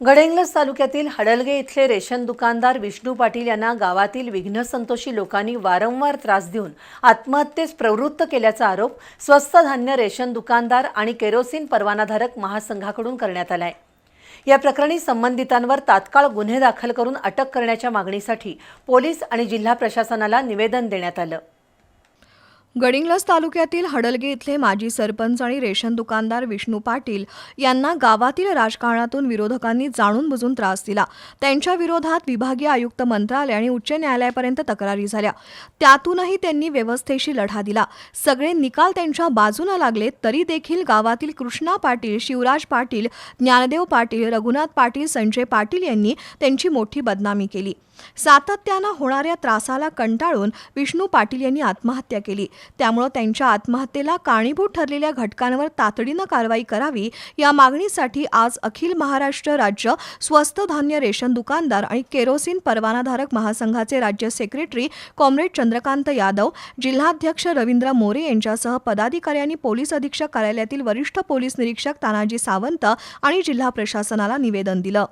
गडेंगलज तालुक्यातील हडलगे इथले रेशन दुकानदार विष्णू पाटील यांना गावातील विघ्नसंतोषी लोकांनी वारंवार त्रास देऊन आत्महत्येस प्रवृत्त केल्याचा आरोप स्वस्त धान्य रेशन दुकानदार आणि केरोसिन परवानाधारक महासंघाकडून करण्यात आलाय. या प्रकरणी संबंधितांवर तात्काळ गुन्हे दाखल करून अटक करण्याच्या मागणीसाठी पोलीस आणि जिल्हा प्रशासनाला निवेदन देण्यात आलं. गडिंग्लज तालुक्यातील हडलगे इथले माजी सरपंच आणि रेशन दुकानदार विष्णू पाटील यांना गावातील राजकारणातून विरोधकांनी जाणून बुजून त्रास दिला. त्यांच्या विरोधात विभागीय आयुक्त मंत्रालय आणि उच्च न्यायालयापर्यंत तक्रारी झाल्या. त्यातूनही त्यांनी व्यवस्थेशी लढा दिला. सगळे निकाल त्यांच्या बाजूला लागले तरी देखील गावातील कृष्णा पाटील शिवराज पाटील ज्ञानदेव पाटील रघुनाथ पाटील संजय पाटील यांनी त्यांची मोठी बदनामी केली. सातत्यानं होणाऱ्या त्रासाला कंटाळून विष्णू पाटील यांनी आत्महत्या केली. त्यामुळं त्यांच्या आत्महत्येला कारणीभूत ठरलेल्या घटकांवर तातडीनं कारवाई करावी या मागणीसाठी आज अखिल महाराष्ट्र राज्य स्वस्त धान्य रेशन दुकानदार आणि केरोसिन परवानाधारक महासंघाचे राज्य सेक्रेटरी कॉम्रेड चंद्रकांत यादव जिल्हाध्यक्ष रवींद्र मोरे यांच्यासह पदाधिकाऱ्यांनी पोलीस अधीक्षक कार्यालयातील वरिष्ठ पोलीस निरीक्षक तानाजी सावंत आणि जिल्हा प्रशासनाला निवेदन दिलं.